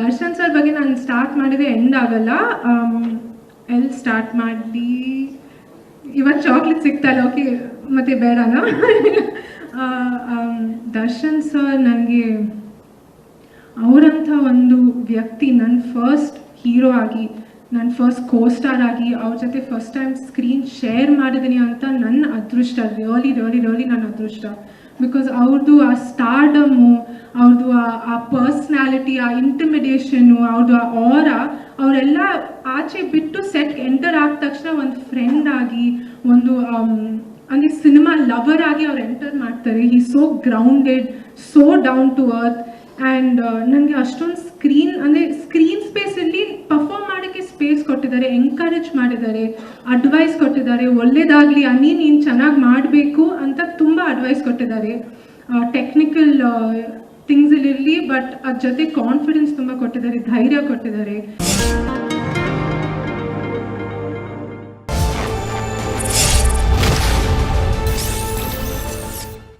Darshan sir ಬಗ್ಗೆ ನಾನು start ಮಾಡಿದ್ರೆ ಎಂಡ್ ಆಗಲ್ಲ. ಎಲ್ಲಿ ಸ್ಟಾರ್ಟ್ ಮಾಡಿ? ಇವತ್ತು ಚಾಕ್ಲೇಟ್ ಸಿಗ್ತಲ್ಲ ಓಕೆ ಮತ್ತೆ ಬೇಡನ? ದರ್ಶನ್ ಸರ್ ನನಗೆ ಅವರಂಥ ಒಂದು ವ್ಯಕ್ತಿ ನನ್ನ ಫಸ್ಟ್ ಹೀರೋ ಆಗಿ ನನ್ನ ಫಸ್ಟ್ ಕೋ ಸ್ಟಾರ್ ಆಗಿ, ಅವ್ರ ಜೊತೆ ಫಸ್ಟ್ ಟೈಮ್ ಸ್ಕ್ರೀನ್ ಶೇರ್ ಮಾಡಿದ್ದೀನಿ ಅಂತ ನನ್ನ ಅದೃಷ್ಟ ರಿಯಲಿ ರಿಯಲಿ ರಿಯಲಿ ನನ್ನ ಅದೃಷ್ಟ. ಬಿಕಾಸ್ ಅವ್ರದ್ದು ಆ ಸ್ಟಾರ್ಡಮು ಅವ್ರದ್ದು ಆ- ಪರ್ಸ್ನಾಲಿಟಿ ಆ ಇಂಟಿಮಿಡೇಷನು ಅವ್ರದ್ದು ಆ ಆರ ಅವರೆಲ್ಲ ಆಚೆ ಬಿಟ್ಟು ಸೆಟ್ ಎಂಟರ್ ಆದ ತಕ್ಷಣ ಒಂದು ಫ್ರೆಂಡ್ ಆಗಿ, ಒಂದು ಅಂದರೆ ಸಿನಿಮಾ ಲವರ್ ಆಗಿ ಅವ್ರು ಎಂಟರ್ ಮಾಡ್ತಾರೆ. He so grounded so down to earth and ನನಗೆ ಅಷ್ಟೊಂದು ಸ್ಕ್ರೀನ್ ಅಂದರೆ ಸ್ಕ್ರೀನ್ ಸ್ಪೇಸ್ ಕೊಟ್ಟಿದ್ದಾರೆ ಎಂಕರೇಜ್ ಮಾಡಿದ್ದಾರೆ ಅಡ್ವೈಸ್ ಕೊಟ್ಟಿದ್ದಾರೆ, ಒಳ್ಳೇದಾಗಲಿ ಅನಿ ನೀನು ಚೆನ್ನಾಗಿ ಮಾಡಬೇಕು ಅಂತ ತುಂಬ ಅಡ್ವೈಸ್ ಕೊಟ್ಟಿದ್ದಾರೆ. ಟೆಕ್ನಿಕಲ್ ಥಿಂಗ್ಸಲ್ಲಿರಲಿ ಬಟ್ ಅದ್ರ ಜೊತೆ ಕಾನ್ಫಿಡೆನ್ಸ್ ತುಂಬ ಕೊಟ್ಟಿದ್ದಾರೆ, ಧೈರ್ಯ ಕೊಟ್ಟಿದ್ದಾರೆ.